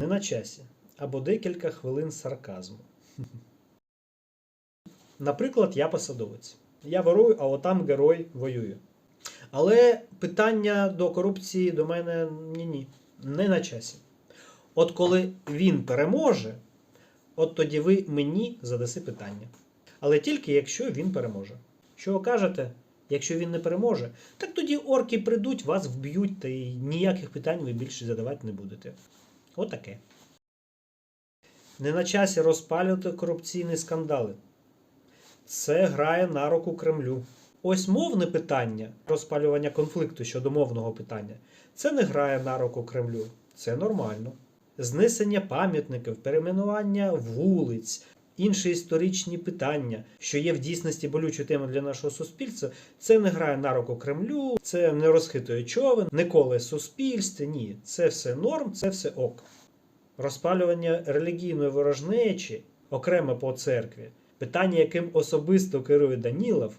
Не на часі. Або декілька хвилин сарказму. Наприклад, я посадовець. Я ворую, а отам герой воює. Але питання до корупції до мене ні-ні, не на часі. От коли він переможе, от тоді ви мені задаси питання. Але тільки якщо він переможе. Що кажете? Якщо він не переможе, так тоді орки прийдуть, вас вб'ють, та й ніяких питань ви більше задавати не будете. Отаке. Не на часі розпалювати корупційні скандали. Це грає на руку Кремлю. Ось мовне питання, розпалювання конфлікту щодо мовного питання, це не грає на руку Кремлю. Це нормально. Знесення пам'ятників, перейменування вулиць, інші історичні питання, що є в дійсності болючою темою для нашого суспільства, це не грає на руку Кремлю, це не розхитує човен, не коле суспільство. Ні, це все норм, це все ок. Розпалювання релігійної ворожнечі окремо по церкві, питання, яким особисто керує Данілов,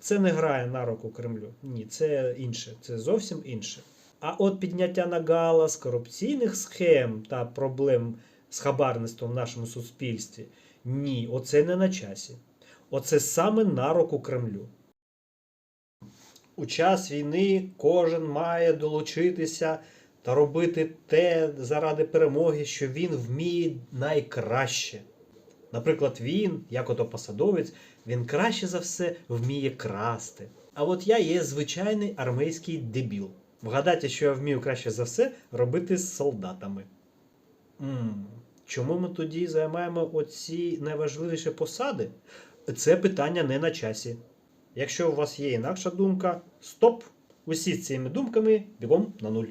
це не грає на руку Кремлю. Ні, це інше, це зовсім інше. А от підняття на галас корупційних схем та проблем з хабарництвом в нашому суспільстві ні, оце не на часі. Оце саме на руку Кремлю. У час війни кожен має долучитися та робити те заради перемоги, що він вміє найкраще. Наприклад, він, як ото посадовець, він краще за все вміє красти. А от я є звичайний армейський дебіл. Вгадайте, що я вмію краще за все робити з солдатами. м Чому ми тоді займаємо оці найважливіші посади? Це питання не на часі. Якщо у вас є інакша думка, стоп! Усі з цими думками бігом на нуль.